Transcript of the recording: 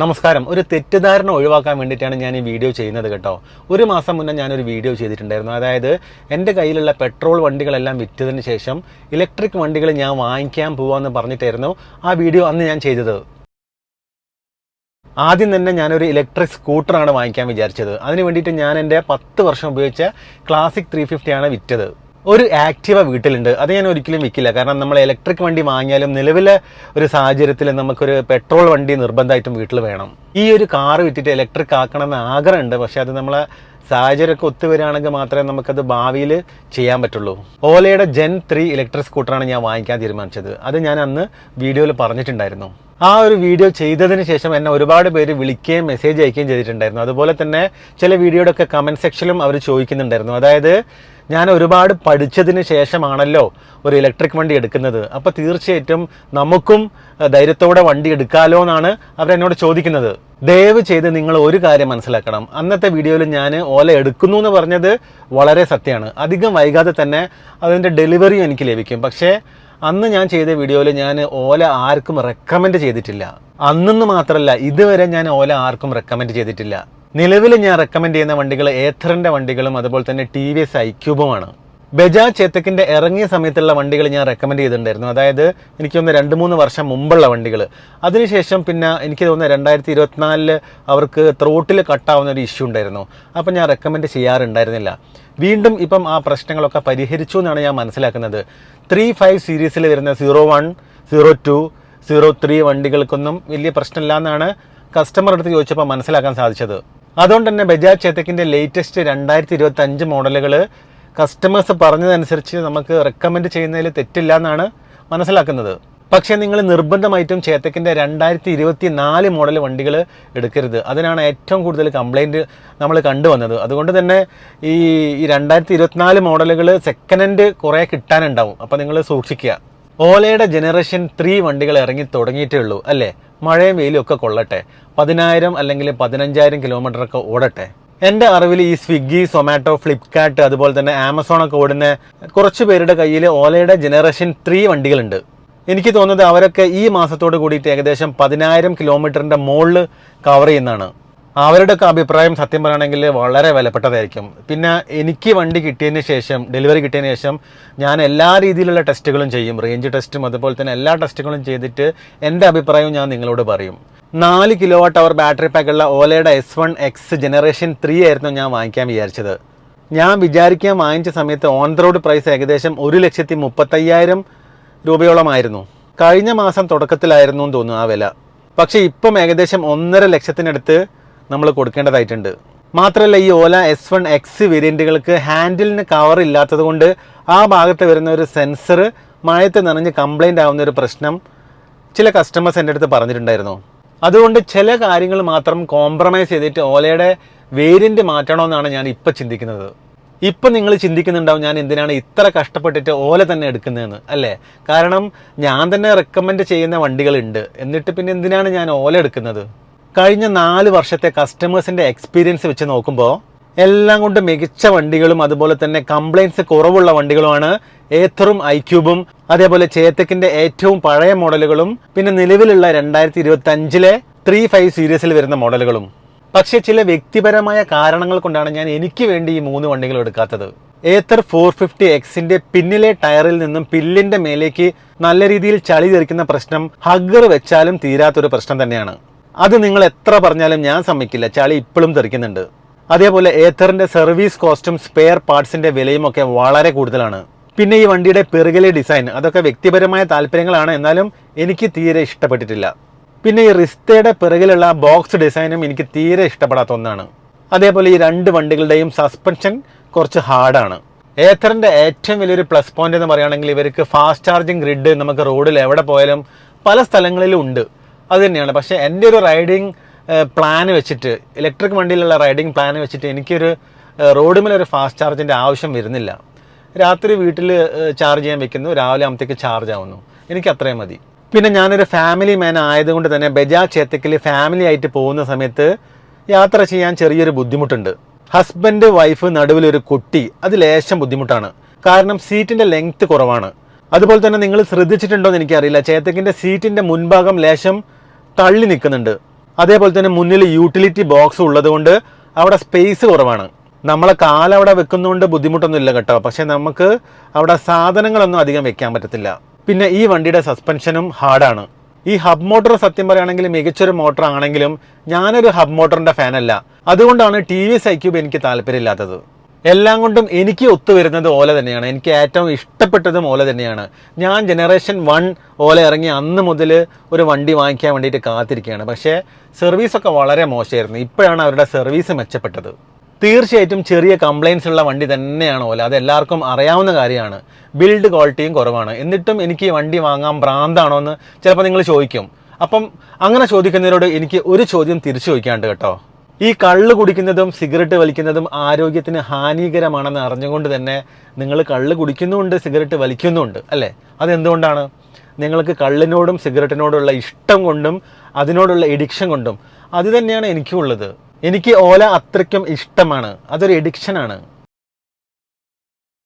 നമസ്കാരം. ഒരു തെറ്റിദ്ധാരണ ഒഴിവാക്കാൻ വേണ്ടിയിട്ടാണ് ഞാൻ ഈ വീഡിയോ ചെയ്യുന്നത് കേട്ടോ. ഒരു മാസം മുന്നേ ഞാനൊരു വീഡിയോ ചെയ്തിട്ടുണ്ടായിരുന്നു. അതായത് എന്റെ കയ്യിലുള്ള പെട്രോൾ വണ്ടികളെല്ലാം വിറ്റതിന് ശേഷം ഇലക്ട്രിക് വണ്ടികൾ ഞാൻ വാങ്ങിക്കാൻ പോവാമെന്ന് പറഞ്ഞിട്ടായിരുന്നു ആ വീഡിയോ അന്ന് ഞാൻ ചെയ്തത്. ആദ്യം തന്നെ ഞാനൊരു ഇലക്ട്രിക് സ്കൂട്ടറാണ് വാങ്ങിക്കാൻ വിചാരിച്ചത്. അതിന് വേണ്ടിയിട്ട് ഞാൻ എന്റെ പത്ത് വർഷം ഉപയോഗിച്ച ക്ലാസിക് ത്രീ ഫിഫ്റ്റിയാണ് വിറ്റത്. ഒരു ആക്റ്റീവ വീട്ടിലുണ്ട്. അത് ഞാൻ ഒരിക്കലും വിൽക്കില്ല കാരണം നമ്മൾ ഇലക്ട്രിക് വണ്ടി വാങ്ങിയാലും നിലവിലെ ഒരു സാഹചര്യത്തിൽ നമുക്കൊരു പെട്രോൾ വണ്ടി നിർബന്ധമായിട്ടും വീട്ടിൽ വേണം. ഈ ഒരു കാർ വിറ്റിട്ട് ഇലക്ട്രിക് ആക്കണം എന്ന് ആഗ്രഹമുണ്ട്. പക്ഷെ അത് നമ്മളെ സാഹചര്യമൊക്കെ ഒത്തുവരികയാണെങ്കിൽ മാത്രമേ നമുക്കത് ഭാവിയിൽ ചെയ്യാൻ പറ്റുള്ളൂ. ഓലയുടെ ജെൻ ത്രീ ഇലക്ട്രിക് സ്കൂട്ടറാണ് ഞാൻ വാങ്ങിക്കാൻ തീരുമാനിച്ചത്. അത് ഞാൻ അന്ന് വീഡിയോയിൽ പറഞ്ഞിട്ടുണ്ടായിരുന്നു. ആ ഒരു വീഡിയോ ചെയ്തതിന് ശേഷം എന്നെ ഒരുപാട് പേര് വിളിക്കുകയും മെസ്സേജ് അയക്കുകയും ചെയ്തിട്ടുണ്ടായിരുന്നു. അതുപോലെ തന്നെ ചില വീഡിയോയുടെ ഒക്കെ കമന്റ് സെക്ഷനിലും അവർ ചോദിക്കുന്നുണ്ടായിരുന്നു. അതായത് ഞാൻ ഒരുപാട് പഠിച്ചതിന് ശേഷമാണല്ലോ ഒരു ഇലക്ട്രിക് വണ്ടി എടുക്കുന്നത്. അപ്പോൾ തീർച്ചയായിട്ടും നമുക്കും ധൈര്യത്തോടെ വണ്ടി എടുക്കാലോ എന്നാണ് അവരെന്നോട് ചോദിക്കുന്നത്. ദയവ് ചെയ്ത് നിങ്ങൾ ഒരു കാര്യം മനസ്സിലാക്കണം. അന്നത്തെ വീഡിയോയിൽ ഞാൻ ഓല എടുക്കുന്നു എന്ന് പറഞ്ഞത് വളരെ സത്യമാണ്. അധികം വൈകാതെ തന്നെ അതിന്റെ ഡെലിവറിയും എനിക്ക് ലഭിക്കും. പക്ഷേ അന്ന് ഞാൻ ചെയ്ത വീഡിയോയിൽ ഞാൻ ഓല ആർക്കും റെക്കമെൻഡ് ചെയ്തിട്ടില്ല. അന്നെന്ന് മാത്രമല്ല ഇതുവരെ ഞാൻ ഓല ആർക്കും റെക്കമെൻഡ് ചെയ്തിട്ടില്ല. നിലവിൽ ഞാൻ റെക്കമെൻഡ് ചെയ്യുന്ന വണ്ടികൾ ഏത്തറിന്റെ വണ്ടികളും അതുപോലെ തന്നെ ടി വി എസ് ഐക്യൂബുമാണ് ബജാജ് ചേത്തക്കിന്റെ ഇറങ്ങിയ സമയത്തുള്ള വണ്ടികൾ ഞാൻ റെക്കമെൻഡ് ചെയ്തിട്ടുണ്ടായിരുന്നു. അതായത് എനിക്ക് രണ്ട് മൂന്ന് വർഷം മുമ്പുള്ള വണ്ടികൾ. അതിനുശേഷം പിന്നെ എനിക്ക് തോന്നുന്നു രണ്ടായിരത്തി ഇരുപത്തിനാലിൽ അവർക്ക് ത്രോട്ടിൽ കട്ടാവുന്ന ഒരു ഇഷ്യൂ ഉണ്ടായിരുന്നു. അപ്പം ഞാൻ റെക്കമെൻഡ് ചെയ്യാറുണ്ടായിരുന്നില്ല. വീണ്ടും ഇപ്പം ആ പ്രശ്നങ്ങളൊക്കെ പരിഹരിച്ചു എന്നാണ് ഞാൻ മനസ്സിലാക്കുന്നത്. ത്രീ ഫൈവ് സീരീസിൽ വരുന്ന zero one zero two zero three വണ്ടികൾക്കൊന്നും വലിയ പ്രശ്നമില്ല എന്നാണ് കസ്റ്റമർ അടുത്ത് ചോദിച്ചപ്പോൾ മനസ്സിലാക്കാൻ സാധിച്ചത്. അതുകൊണ്ട് തന്നെ ബജാജ് ചേത്തക്കിന്റെ ലേറ്റസ്റ്റ് രണ്ടായിരത്തി ഇരുപത്തി അഞ്ച് മോഡലുകൾ കസ്റ്റമേഴ്സ് പറഞ്ഞതനുസരിച്ച് നമുക്ക് റെക്കമെൻഡ് ചെയ്യുന്നതിൽ തെറ്റില്ല എന്നാണ് മനസ്സിലാക്കുന്നത്. പക്ഷേ നിങ്ങൾ നിർബന്ധമായിട്ടും ചേത്തക്കിന്റെ രണ്ടായിരത്തി ഇരുപത്തി നാല് മോഡൽ വണ്ടികൾ എടുക്കരുത്. അതിനാണ് ഏറ്റവും കൂടുതൽ കംപ്ലൈന്റ് നമ്മൾ കണ്ടുവന്നത്. അതുകൊണ്ട് തന്നെ ഈ രണ്ടായിരത്തി ഇരുപത്തിനാല് മോഡലുകൾ സെക്കൻഡ് ഹാൻഡ് കുറേ കിട്ടാനുണ്ടാവും. അപ്പോൾ നിങ്ങൾ സൂക്ഷിക്കുക. ഓലയുടെ ജനറേഷൻ ത്രീ വണ്ടികൾ ഇറങ്ങി തുടങ്ങിയിട്ടേ ഉള്ളൂ. അല്ലേ? മഴയും വെയിലും ഒക്കെ കൊള്ളട്ടെ. പതിനായിരം അല്ലെങ്കിൽ പതിനഞ്ചായിരം കിലോമീറ്റർ ഒക്കെ ഓടട്ടെ. എന്റെ അറിവിൽ ഈ സ്വിഗ്ഗി സൊമാറ്റോ ഫ്ലിപ്കാർട്ട് അതുപോലെ തന്നെ ആമസോൺ ഒക്കെ ഓടുന്ന കുറച്ച് പേരുടെ കയ്യിൽ ഓലയുടെ ജനറേഷൻ ത്രീ വണ്ടികളുണ്ട്. എനിക്ക് തോന്നുന്നത് അവരൊക്കെ ഈ മാസത്തോട് കൂടിയിട്ട് ഏകദേശം പതിനായിരം കിലോമീറ്ററിന്റെ മുകളിൽ കവർ ചെയ്യുന്നതാണ്. അവരുടെയൊക്കെ അഭിപ്രായം സത്യം പറയുകയാണെങ്കിൽ വളരെ വിലപ്പെട്ടതായിരിക്കും. പിന്നെ എനിക്ക് വണ്ടി കിട്ടിയതിന് ശേഷം ഡെലിവറി കിട്ടിയതിന് ശേഷം ഞാൻ എല്ലാ രീതിയിലുള്ള ടെസ്റ്റുകളും ചെയ്യും. റേഞ്ച് ടെസ്റ്റും അതുപോലെ തന്നെ എല്ലാ ടെസ്റ്റുകളും ചെയ്തിട്ട് എന്റെ അഭിപ്രായവും ഞാൻ നിങ്ങളോട് പറയും. നാല് കിലോ വാട്ട് അവർ ബാറ്ററി പാക്കുള്ള ഓലയുടെ S one X generation three ആയിരുന്നു ഞാൻ വാങ്ങിക്കാൻ വിചാരിച്ചത്. ഞാൻ വിചാരിക്കാൻ വാങ്ങിച്ച സമയത്ത് ഓൺ ദ റോഡ് പ്രൈസ് ഏകദേശം ഒരു ലക്ഷത്തി മുപ്പത്തയ്യായിരം രൂപയോളമായിരുന്നു. കഴിഞ്ഞ മാസം തുടക്കത്തിലായിരുന്നു എന്ന് തോന്നുന്നു ആ വില. പക്ഷേ ഇപ്പം ഏകദേശം ഒന്നര ലക്ഷത്തിനടുത്ത് നമ്മൾ കൊടുക്കേണ്ടതായിട്ടുണ്ട്. മാത്രമല്ല ഈ ഓല എസ് വൺ എക്സ് വേരിയന്റുകൾക്ക് ഹാൻഡിലിന് കവർ ഇല്ലാത്തത് കൊണ്ട് ആ ഭാഗത്ത് വരുന്ന ഒരു സെൻസർ മഴയത്ത് നിറഞ്ഞ് കംപ്ലൈന്റ് ആവുന്ന ഒരു പ്രശ്നം ചില കസ്റ്റമേഴ്സ് എന്റെ അടുത്ത് പറഞ്ഞിട്ടുണ്ടായിരുന്നു. അതുകൊണ്ട് ചില കാര്യങ്ങൾ മാത്രം കോംപ്രമൈസ് ചെയ്തിട്ട് ഓലയുടെ വേരിയന്റ് മാറ്റണമെന്നാണ് ഞാൻ ഇപ്പം ചിന്തിക്കുന്നത്. ഇപ്പം നിങ്ങൾ ചിന്തിക്കുന്നുണ്ടാവും ഞാൻ എന്തിനാണ് ഇത്ര കഷ്ടപ്പെട്ടിട്ട് ഓല തന്നെ എടുക്കുന്നതെന്ന് അല്ലേ? കാരണം ഞാൻ തന്നെ റെക്കമെൻഡ് ചെയ്യുന്ന വണ്ടികളുണ്ട്. എന്നിട്ട് പിന്നെ എന്തിനാണ് ഞാൻ ഓല എടുക്കുന്നത്? കഴിഞ്ഞ നാല് വർഷത്തെ കസ്റ്റമേഴ്സിന്റെ എക്സ്പീരിയൻസ് വെച്ച് നോക്കുമ്പോൾ എല്ലാം കൊണ്ട് മികച്ച വണ്ടികളും അതുപോലെ തന്നെ കംപ്ലൈൻസ് കുറവുള്ള വണ്ടികളുമാണ് ഏത്തറും ഐക്യൂബും അതേപോലെ ചേത്തക്കിന്റെ ഏറ്റവും പഴയ മോഡലുകളും പിന്നെ നിലവിലുള്ള രണ്ടായിരത്തി ഇരുപത്തി അഞ്ചിലെ ത്രീ ഫൈവ് സീരീസിൽ വരുന്ന മോഡലുകളും. പക്ഷേ ചില വ്യക്തിപരമായ കാരണങ്ങൾ കൊണ്ടാണ് ഞാൻ എനിക്ക് വേണ്ടി ഈ മൂന്ന് വണ്ടികൾ എടുക്കാത്തത്. ഏത്തർ ഫോർ ഫിഫ്റ്റി എക്സിന്റെ പിന്നിലെ ടയറിൽ നിന്നും പില്ലിന്റെ മേലേക്ക് നല്ല രീതിയിൽ ചളി തെറിക്കുന്ന പ്രശ്നം ഹഗ്ഗർ വെച്ചാലും തീരാത്തൊരു പ്രശ്നം തന്നെയാണ്. അത് നിങ്ങൾ എത്ര പറഞ്ഞാലും ഞാൻ സമ്മതിക്കില്ല. ചളി ഇപ്പോഴും തെറിക്കുന്നുണ്ട്. അതേപോലെ ഏത്തറിന്റെ സർവീസ് കോസ്റ്റും സ്പെയർ പാർട്സിന്റെ വിലയും ഒക്കെ വളരെ കൂടുതലാണ്. പിന്നെ ഈ വണ്ടിയുടെ പിറകിലെ ഡിസൈൻ അതൊക്കെ വ്യക്തിപരമായ താല്പര്യങ്ങളാണ്. എന്നാലും എനിക്ക് തീരെ ഇഷ്ടപ്പെട്ടിട്ടില്ല. പിന്നെ ഈ റിസ്തയുടെ പിറകിലുള്ള ബോക്സ് ഡിസൈനും എനിക്ക് തീരെ ഇഷ്ടപ്പെടാത്ത ഒന്നാണ്. അതേപോലെ ഈ രണ്ട് വണ്ടികളുടെയും സസ്പെൻഷൻ കുറച്ച് ഹാർഡാണ് ഏത്തറിന്റെ ഏറ്റവും വലിയൊരു പ്ലസ് പോയിന്റ് എന്ന് പറയുകയാണെങ്കിൽ ഇവർക്ക് ഫാസ്റ്റ് ചാർജിങ് ഗ്രിഡ് നമുക്ക് റോഡിൽ എവിടെ പോയാലും പല സ്ഥലങ്ങളിലും ഉണ്ട്. അത് തന്നെയാണ്. പക്ഷേ എന്റെ ഒരു റൈഡിങ് പ്ലാൻ വെച്ചിട്ട് ഇലക്ട്രിക് വണ്ടിയിലുള്ള റൈഡിങ് പ്ലാൻ വെച്ചിട്ട് എനിക്കൊരു റോഡുമേൽ ഒരു ഫാസ്റ്റ് ചാർജിന്റെ ആവശ്യം വരുന്നില്ല. രാത്രി വീട്ടിൽ ചാർജ് ചെയ്യാൻ വെക്കുന്നു. രാവിലെ ആകുമ്പോഴത്തേക്ക് ചാർജ് ആവുന്നു. എനിക്ക് അത്രയും മതി. പിന്നെ ഞാനൊരു ഫാമിലി മാൻ ആയതുകൊണ്ട് തന്നെ ബജാജ് ചേത്തക്കിൽ ഫാമിലി ആയിട്ട് പോകുന്ന സമയത്ത് യാത്ര ചെയ്യാൻ ചെറിയൊരു ബുദ്ധിമുട്ടുണ്ട്. ഹസ്ബൻഡ് വൈഫ് നടുവിലൊരു കുട്ടി അത് ലേശം ബുദ്ധിമുട്ടാണ്. കാരണം സീറ്റിന്റെ ലെങ്ത് കുറവാണ്. അതുപോലെ തന്നെ നിങ്ങൾ ശ്രദ്ധിച്ചിട്ടുണ്ടോ എന്ന് എനിക്കറിയില്ല. ചേത്തക്കിന്റെ സീറ്റിന്റെ മുൻഭാഗം ലേശം തള്ളി നിൽക്കുന്നുണ്ട്. അതേപോലെ തന്നെ മുന്നിൽ യൂട്ടിലിറ്റി ബോക്സ് ഉള്ളതുകൊണ്ട് അവിടെ സ്പേസ് കുറവാണ്. നമ്മളെ കാലവിടെ അവിടെ വെക്കുന്നതുകൊണ്ട് ബുദ്ധിമുട്ടൊന്നും ഇല്ല കേട്ടോ. പക്ഷേ നമുക്ക് അവിടെ സാധനങ്ങളൊന്നും അധികം വെക്കാൻ പറ്റത്തില്ല. പിന്നെ ഈ വണ്ടിയുടെ സസ്പെൻഷനും ഹാർഡാണ് ഈ ഹബ് മോട്ടോർ സത്യം പറയുകയാണെങ്കിൽ മികച്ചൊരു മോട്ടോർ ആണെങ്കിലും ഞാനൊരു ഹബ് മോട്ടറിന്റെ ഫാനല്ല അതുകൊണ്ടാണ് ടി വി എസ് ഐക്യൂബ് എനിക്ക് താല്പര്യമില്ലാത്തത്. എല്ലാം കൊണ്ടും എനിക്ക് ഒത്തുവരുന്നത് ഓല തന്നെയാണ്. എനിക്ക് ഏറ്റവും ഇഷ്ടപ്പെട്ടതും ഓല തന്നെയാണ്. ഞാൻ ജനറേഷൻ വൺ ഓല ഇറങ്ങി അന്ന് മുതൽ ഒരു വണ്ടി വാങ്ങിക്കാൻ വേണ്ടിയിട്ട് കാത്തിരിക്കുകയാണ്. പക്ഷേ സർവീസൊക്കെ വളരെ മോശമായിരുന്നു. ഇപ്പോഴാണ് അവരുടെ സർവീസ് മെച്ചപ്പെട്ടത്. തീർച്ചയായിട്ടും ചെറിയ കംപ്ലയിൻസ് ഉള്ള വണ്ടി തന്നെയാണ് ഓല. അത് എല്ലാവർക്കും അറിയാവുന്ന കാര്യമാണ്. ബിൽഡ് ക്വാളിറ്റിയും കുറവാണ്. എന്നിട്ടും എനിക്ക് വണ്ടി വാങ്ങാൻ ഭ്രാന്താണോ എന്ന് ചിലപ്പോൾ നിങ്ങൾ ചോദിക്കും. അപ്പം അങ്ങനെ ചോദിക്കുന്നവരോട് എനിക്ക് ഒരു ചോദ്യം തിരിച്ചു ചോദിക്കാണ്ട് കേട്ടോ. ഈ കള്ള് കുടിക്കുന്നതും സിഗരറ്റ് വലിക്കുന്നതും ആരോഗ്യത്തിന് ഹാനികരമാണെന്ന് അറിഞ്ഞുകൊണ്ട് തന്നെ നിങ്ങൾ കള്ള് കുടിക്കുന്നുമുണ്ട് സിഗരറ്റ് വലിക്കുന്നുമുണ്ട് അല്ലേ? അതെന്തുകൊണ്ടാണ്? നിങ്ങൾക്ക് കള്ളിനോടും സിഗരറ്റിനോടുള്ള ഇഷ്ടം കൊണ്ടും അതിനോടുള്ള എഡിക്ഷൻ കൊണ്ടും. അത് തന്നെയാണ് ഉള്ളത് എനിക്ക് ഓല അത്രയ്ക്കും ഇഷ്ടമാണ്. അതൊരു എഡിക്ഷനാണ്.